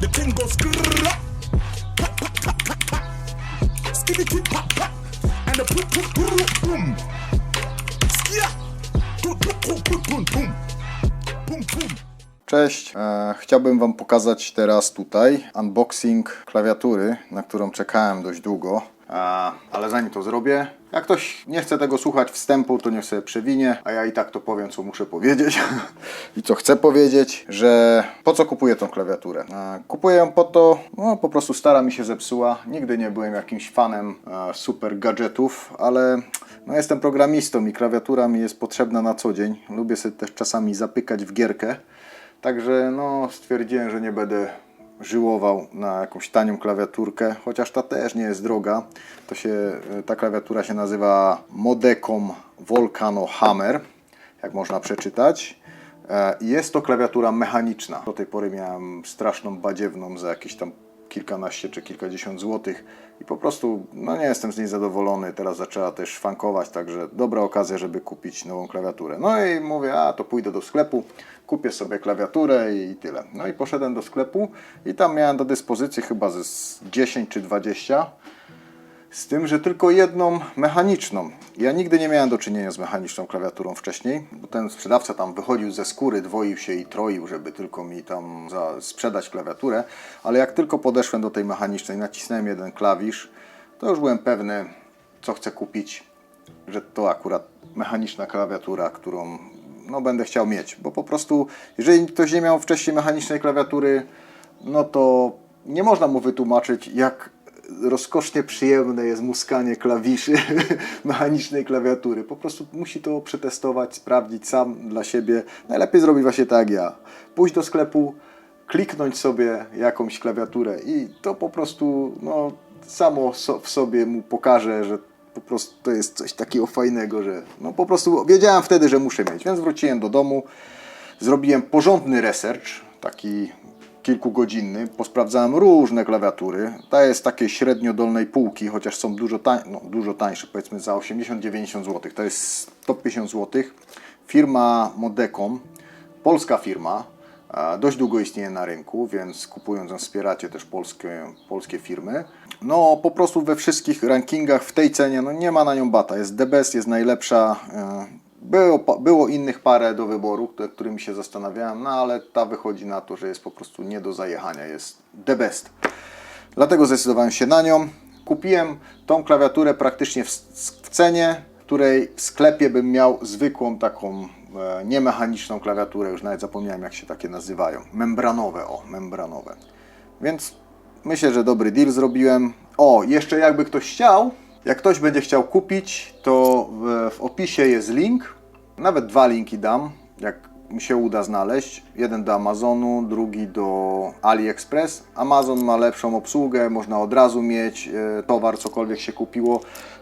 the goes grrrr, pop, pop, and the boom boom boom. Skia, boom boom, boom boom. Cześć, e, chciałbym Wam pokazać teraz tutaj unboxing klawiatury, na którą czekałem dość długo. E, ale zanim to zrobię, jak ktoś nie chce tego słuchać wstępu, to niech sobie przewinie, a ja i tak to powiem, co muszę powiedzieć i co chcę powiedzieć, że po co kupuję tą klawiaturę? Kupuję ją po to, no po prostu stara mi się zepsuła. Nigdy nie byłem jakimś fanem super gadżetów, ale no jestem programistą i klawiatura mi jest potrzebna na co dzień. Lubię sobie też czasami zapykać w gierkę. Także no, stwierdziłem, że nie będę żyłował na jakąś tanią klawiaturkę, chociaż ta też nie jest droga. To się, ta klawiatura się nazywa Modecom Volcano Hammer, jak można przeczytać. E, Jest to klawiatura mechaniczna. Do tej pory miałem straszną badziewną za jakieś tam kilkanaście czy kilkadziesiąt złotych i po prostu no nie jestem z niej zadowolony. Teraz zaczęła też szwankować, także dobra okazja, żeby kupić nową klawiaturę. No i mówię, a to pójdę do sklepu, kupię sobie klawiaturę i tyle. No i poszedłem do sklepu i tam miałem do dyspozycji chyba ze z 10 czy 20 z tym, że tylko jedną mechaniczną. Ja nigdy nie miałem do czynienia z mechaniczną klawiaturą wcześniej, bo ten sprzedawca tam wychodził ze skóry, dwoił się i troił, żeby tylko mi tam sprzedać klawiaturę. Ale jak tylko podeszłem do tej mechanicznej, nacisnąłem jeden klawisz, to już byłem pewny, co chcę kupić, że to akurat mechaniczna klawiatura, którą no, będę chciał mieć. Bo po prostu, jeżeli ktoś nie miał wcześniej mechanicznej klawiatury, no to nie można mu wytłumaczyć, jak rozkosznie przyjemne jest muskanie klawiszy mechanicznej klawiatury. Po prostu musi to przetestować, sprawdzić sam dla siebie. Najlepiej zrobić właśnie tak jak ja. Pójść do sklepu, kliknąć sobie jakąś klawiaturę i to po prostu no, samo w sobie mu pokaże, że po prostu to jest coś takiego fajnego, że no po prostu wiedziałem wtedy, że muszę mieć. Więc wróciłem do domu, zrobiłem porządny research, taki kilkugodzinny, posprawdzałem różne klawiatury. Ta jest takiej średnio dolnej półki, chociaż są dużo, tań, no, dużo tańsze, powiedzmy za 80-90 zł. To jest 150 zł. Firma Modecom, polska firma, e, dość długo istnieje na rynku, więc kupując ją wspieracie też polskie, polskie firmy. No po prostu we wszystkich rankingach w tej cenie no, nie ma na nią bata. Jest the best, jest najlepsza. Było, było innych parę do wyboru, którymi się zastanawiałem, no ale ta wychodzi na to, że jest po prostu nie do zajechania, jest the best. Dlatego zdecydowałem się na nią. Kupiłem tą klawiaturę praktycznie w, w cenie, której w sklepie bym miał zwykłą taką e, niemechaniczną klawiaturę, już nawet zapomniałem jak się takie nazywają. Membranowe, o, membranowe. Więc myślę, że dobry deal zrobiłem. O, jeszcze jakby ktoś chciał, jak ktoś będzie chciał kupić, to w, opisie jest link. Nawet dwa linki dam, jak mi się uda znaleźć. Jeden do Amazonu, drugi do AliExpress. Amazon ma lepszą obsługę, można od razu mieć e, towar, cokolwiek się kupiło.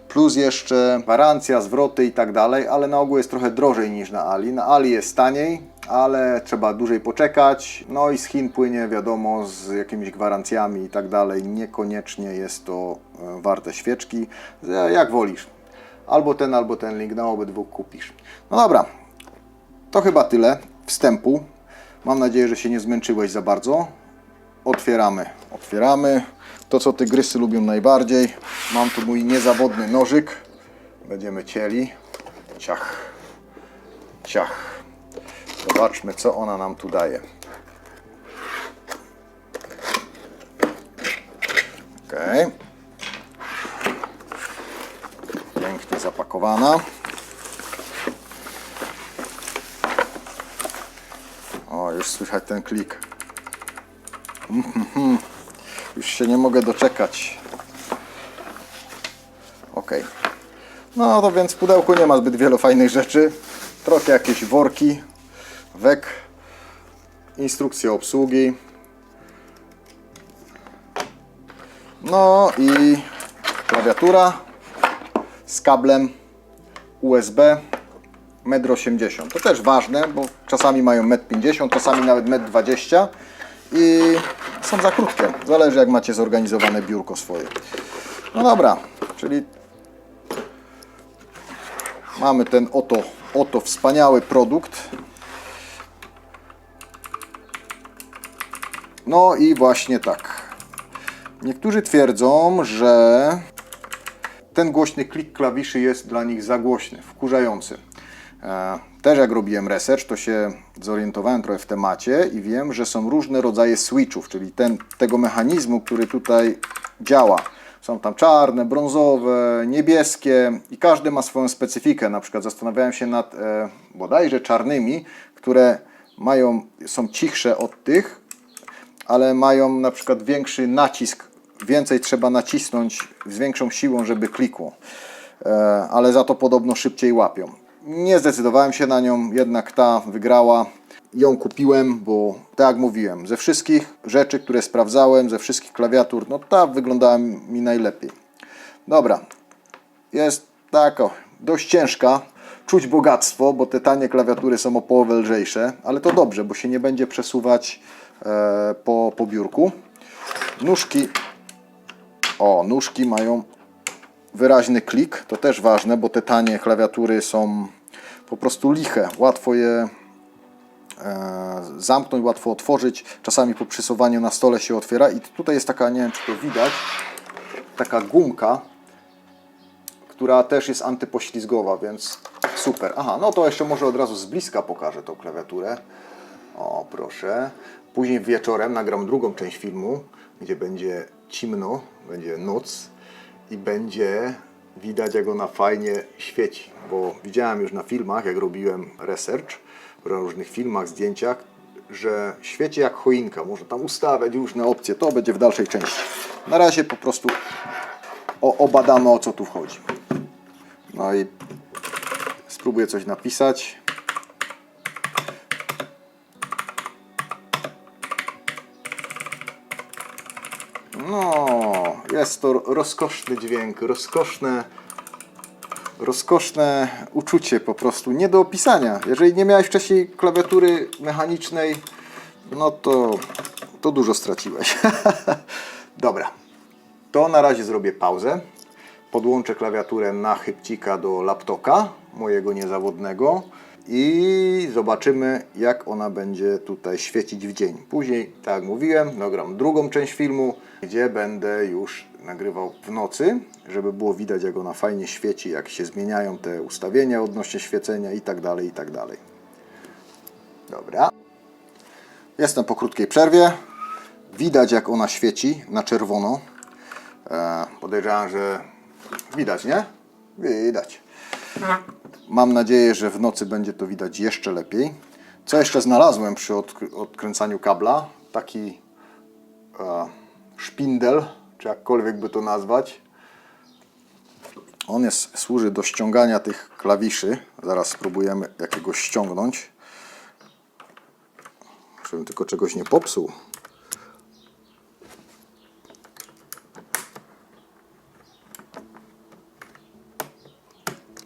Plus jeszcze gwarancja, zwroty i tak dalej, ale na ogół jest trochę drożej niż na Ali. Na Ali jest taniej, ale trzeba dłużej poczekać. No i z Chin płynie, wiadomo, z jakimiś gwarancjami i tak dalej. Niekoniecznie jest to warte świeczki. Jak wolisz. Albo ten, albo ten link, na obydwu kupisz. No dobra, to chyba tyle wstępu. Mam nadzieję, że się nie zmęczyłeś za bardzo. Otwieramy. Otwieramy. To, co tygrysy lubią najbardziej. Mam tu mój niezawodny nożyk. Będziemy cieli. Ciach. Ciach. Zobaczmy, co ona nam tu daje. Ok. Pięknie O, już słychać ten klik. Mhm. Już się nie mogę doczekać. Ok. No to więc w pudełku nie ma zbyt wielu fajnych rzeczy. Trochę jakieś worki, wek, instrukcje obsługi. No i klawiatura z kablem USB 1,80 m. To też ważne, bo czasami mają 1,50 m, czasami nawet 1,20 m i są za krótkie. Zależy jak macie zorganizowane biurko swoje. No dobra, czyli mamy ten oto, oto wspaniały produkt. No i właśnie tak. Niektórzy twierdzą, że ten głośny klik klawiszy jest dla nich za głośny, wkurzający. E, Też jak robiłem research, to się zorientowałem trochę w temacie i wiem, że są różne rodzaje switchów, czyli ten, tego mechanizmu, który tutaj działa. Są tam czarne, brązowe, niebieskie i każdy ma swoją specyfikę. Na przykład zastanawiałem się nad e, bodajże czarnymi, które mają, są cichsze od tych, ale mają na przykład większy nacisk, więcej trzeba nacisnąć z większą siłą, żeby klikło, e, ale za to podobno szybciej łapią. Nie zdecydowałem się na nią, jednak ta wygrała. Ją kupiłem, bo tak jak mówiłem, ze wszystkich rzeczy, które sprawdzałem, ze wszystkich klawiatur, no ta wyglądała mi najlepiej. Dobra, jest taka dość ciężka. Czuć bogactwo, bo te tanie klawiatury są o połowę lżejsze, ale to dobrze, bo się nie będzie przesuwać e, po, po biurku. Nóżki, o, nóżki mają wyraźny klik, to też ważne, bo te tanie klawiatury są po prostu liche. Łatwo je e, zamknąć, łatwo otworzyć. Czasami po przesuwaniu na stole się otwiera i tutaj jest taka, nie wiem czy to widać, taka gumka, która też jest antypoślizgowa, więc super. Aha, no to jeszcze może od razu z bliska pokażę tą klawiaturę. O, proszę. Później wieczorem nagram drugą część filmu, gdzie będzie ciemno, będzie noc i będzie widać, jak ona fajnie świeci. Bo widziałem już na filmach, jak robiłem research, w różnych filmach, zdjęciach, że świeci jak choinka. Można tam ustawiać różne opcje. To będzie w dalszej części. Na razie po prostu obadamy, o co tu wchodzi. No i spróbuję coś napisać. No, jest to rozkoszny dźwięk, rozkoszne, rozkoszne uczucie po prostu, nie do opisania. Jeżeli nie miałeś wcześniej klawiatury mechanicznej, no to, to dużo straciłeś. Dobra, to na razie zrobię pauzę. Podłączę klawiaturę na chybcika do laptopa mojego niezawodnego i zobaczymy jak ona będzie tutaj świecić w dzień. Później, tak jak mówiłem, nagram drugą część filmu, gdzie będę już nagrywał w nocy, żeby było widać jak ona fajnie świeci, jak się zmieniają te ustawienia odnośnie świecenia i tak dalej, i tak dalej. Dobra. Jestem po krótkiej przerwie. Widać jak ona świeci na czerwono. E, podejrzewam, że widać, nie? Widać. Mam nadzieję, że w nocy będzie to widać jeszcze lepiej. Co jeszcze znalazłem przy odk- odkręcaniu kabla? Taki e, szpindel, czy jakkolwiek by to nazwać. On jest, służy do ściągania tych klawiszy. Zaraz spróbujemy jakiegoś ściągnąć. Żebym tylko czegoś nie popsuł.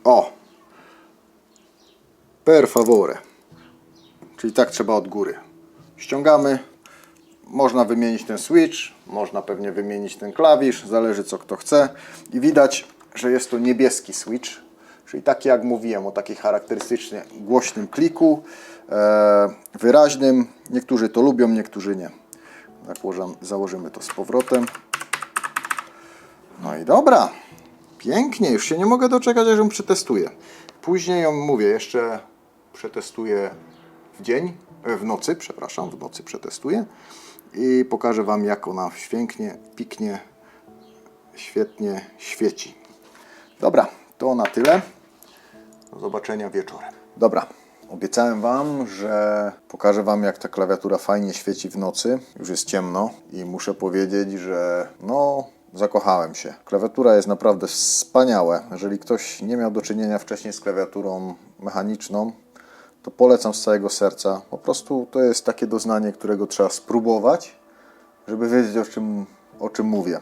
O! Per favore. Czyli tak trzeba od góry. Ściągamy. Można wymienić ten switch, można pewnie wymienić ten klawisz, zależy co kto chce. I widać, że jest to niebieski switch, czyli taki jak mówiłem, o takiej charakterystycznie głośnym kliku, e, wyraźnym. Niektórzy to lubią, niektórzy nie. Zakłożam, założymy to z powrotem. No i dobra. Pięknie, już się nie mogę doczekać, aż ją przetestuję. Później ją mówię, jeszcze przetestuję w dzień, e, w nocy, przepraszam, w nocy przetestuję i pokażę Wam, jak ona pięknie, piknie, świetnie świeci. Dobra, to na tyle. Do zobaczenia wieczorem. Dobra, obiecałem Wam, że pokażę Wam, jak ta klawiatura fajnie świeci w nocy. Już jest ciemno i muszę powiedzieć, że no, zakochałem się. Klawiatura jest naprawdę wspaniała. Jeżeli ktoś nie miał do czynienia wcześniej z klawiaturą mechaniczną, to polecam z całego serca. Po prostu to jest takie doznanie, którego trzeba spróbować, żeby wiedzieć o czym, o czym mówię.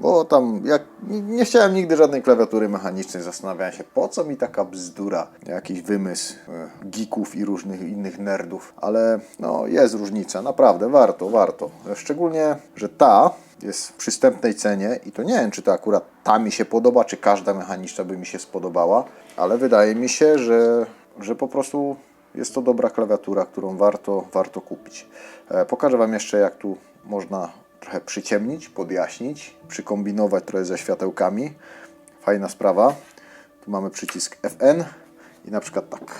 Bo tam, jak nie- nie chciałem nigdy żadnej klawiatury mechanicznej, zastanawiałem się, po co mi taka bzdura, jakiś wymysł e, geeków i różnych innych nerdów, ale no jest różnica, naprawdę, warto, warto. Szczególnie, że ta jest w przystępnej cenie i to nie wiem, czy to akurat ta mi się podoba, czy każda mechaniczna by mi się spodobała, ale wydaje mi się, że, że po prostu jest to dobra klawiatura, którą warto, warto kupić. E, Pokażę Wam jeszcze, jak tu można trochę przyciemnić, podjaśnić, przykombinować trochę ze światełkami. Fajna sprawa. Tu mamy przycisk FN i na przykład tak.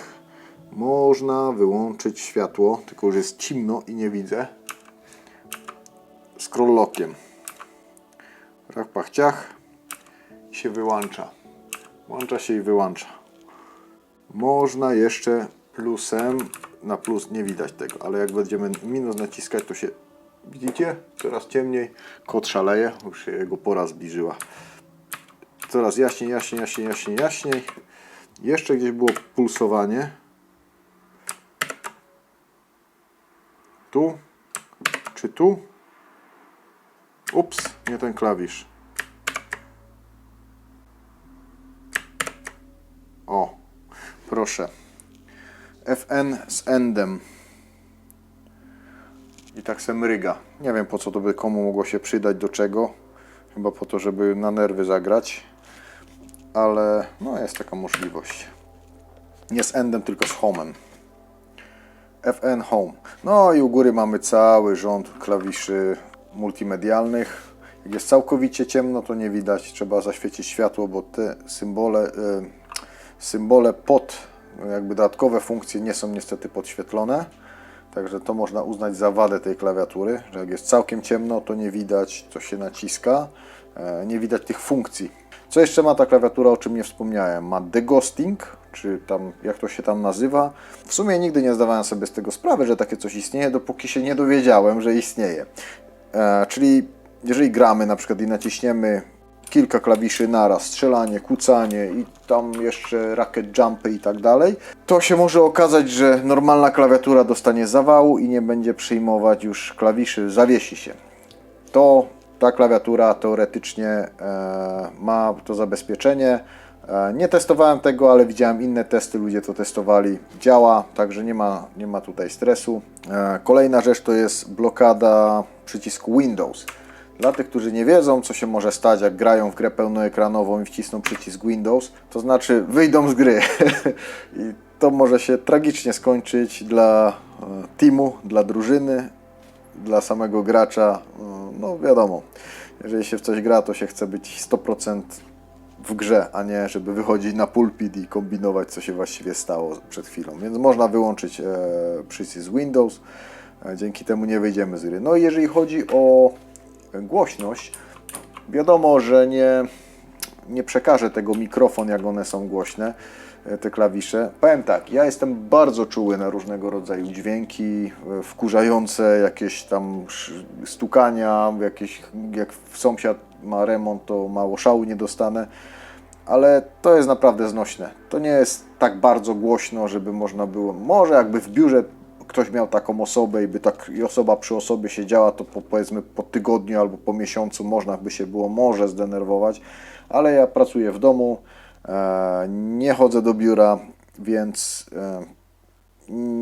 Można wyłączyć światło, tylko już jest ciemno i nie widzę. Scroll lockiem. Rach, pach, ciach. I się wyłącza. Włącza się i wyłącza. Można jeszcze plusem, na plus nie widać tego, ale jak będziemy minus naciskać, to się, widzicie? Coraz ciemniej. Kot szaleje, już się jego pora zbliżyła. Coraz jaśniej, jaśniej, jaśniej, jaśniej, jaśniej. Jeszcze gdzieś było pulsowanie. Tu? Czy tu? Ups, nie ten klawisz. O, proszę. FN z endem. I tak se mryga. Nie wiem po co to by komu mogło się przydać, do czego. Chyba po to, żeby na nerwy zagrać. Ale no jest taka możliwość. Nie z endem, tylko z homem. FN Home. No i u góry mamy cały rząd klawiszy multimedialnych. Jak jest całkowicie ciemno, to nie widać. Trzeba zaświecić światło, bo te symbole, y, symbole pod, jakby dodatkowe funkcje nie są niestety podświetlone. Także to można uznać za wadę tej klawiatury, że jak jest całkiem ciemno, to nie widać, co się naciska, e, nie widać tych funkcji. Co jeszcze ma ta klawiatura, o czym nie wspomniałem? Ma deghosting, czy tam, jak to się tam nazywa. W sumie nigdy nie zdawałem sobie z tego sprawy, że takie coś istnieje, dopóki się nie dowiedziałem, że istnieje. E, czyli jeżeli gramy na przykład i naciśniemy kilka klawiszy naraz, strzelanie, kucanie i tam jeszcze racket jumpy i tak dalej, to się może okazać, że normalna klawiatura dostanie zawału i nie będzie przyjmować już klawiszy, zawiesi się. To ta klawiatura teoretycznie e, ma to zabezpieczenie. E, nie testowałem tego, ale widziałem inne testy, ludzie to testowali. Działa, także nie ma, nie ma tutaj stresu. E, kolejna rzecz to jest blokada przycisku Windows. Dla tych, którzy nie wiedzą, co się może stać, jak grają w grę pełnoekranową i wcisną przycisk Windows, to znaczy wyjdą z gry. I to może się tragicznie skończyć dla teamu, dla drużyny, dla samego gracza. E, No wiadomo, jeżeli się w coś gra, to się chce być 100% w grze, a nie żeby wychodzić na pulpit i kombinować, co się właściwie stało przed chwilą. Więc można wyłączyć e, przycisk Windows, e, dzięki temu nie wyjdziemy z gry. No i jeżeli chodzi o głośność, wiadomo, że nie, nie przekaże tego mikrofon, jak one są głośne, te klawisze. Powiem tak, ja jestem bardzo czuły na różnego rodzaju dźwięki, e, wkurzające, jakieś tam stukania, jakieś, jak sąsiad ma remont, to mało szału nie dostanę, ale to jest naprawdę znośne. To nie jest tak bardzo głośno, żeby można było, może jakby w biurze ktoś miał taką osobę i by tak i osoba przy osobie siedziała, to po, powiedzmy po tygodniu albo po miesiącu można by się było może zdenerwować, ale ja pracuję w domu, e, nie chodzę do biura, więc e,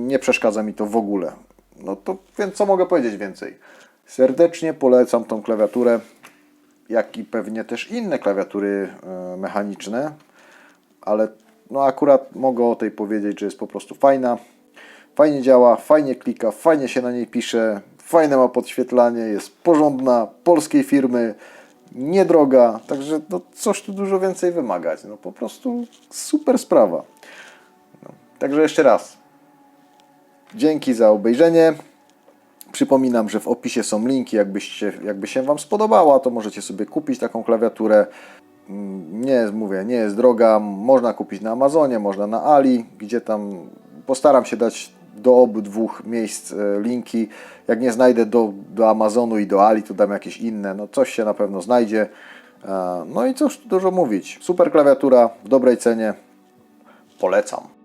nie przeszkadza mi to w ogóle. No to więc co mogę powiedzieć więcej? Serdecznie polecam tą klawiaturę, jak i pewnie też inne klawiatury e, mechaniczne, ale no akurat mogę o tej powiedzieć, że jest po prostu fajna. Fajnie działa, fajnie klika, fajnie się na niej pisze, fajne ma podświetlanie, jest porządna, polskiej firmy, niedroga, także no coś tu dużo więcej wymagać. No po prostu super sprawa. No, także jeszcze raz. Dzięki za obejrzenie. Przypominam, że w opisie są linki, jakbyście, jakby się Wam spodobała, to możecie sobie kupić taką klawiaturę. Mm, Nie jest, mówię, nie jest droga, można kupić na Amazonie, można na Ali, gdzie tam postaram się dać do obydwu miejsc e, linki. Jak nie znajdę do, do Amazonu i do Ali, to dam jakieś inne, no coś się na pewno znajdzie. E, No i cóż dużo mówić. Super klawiatura w dobrej cenie. Polecam.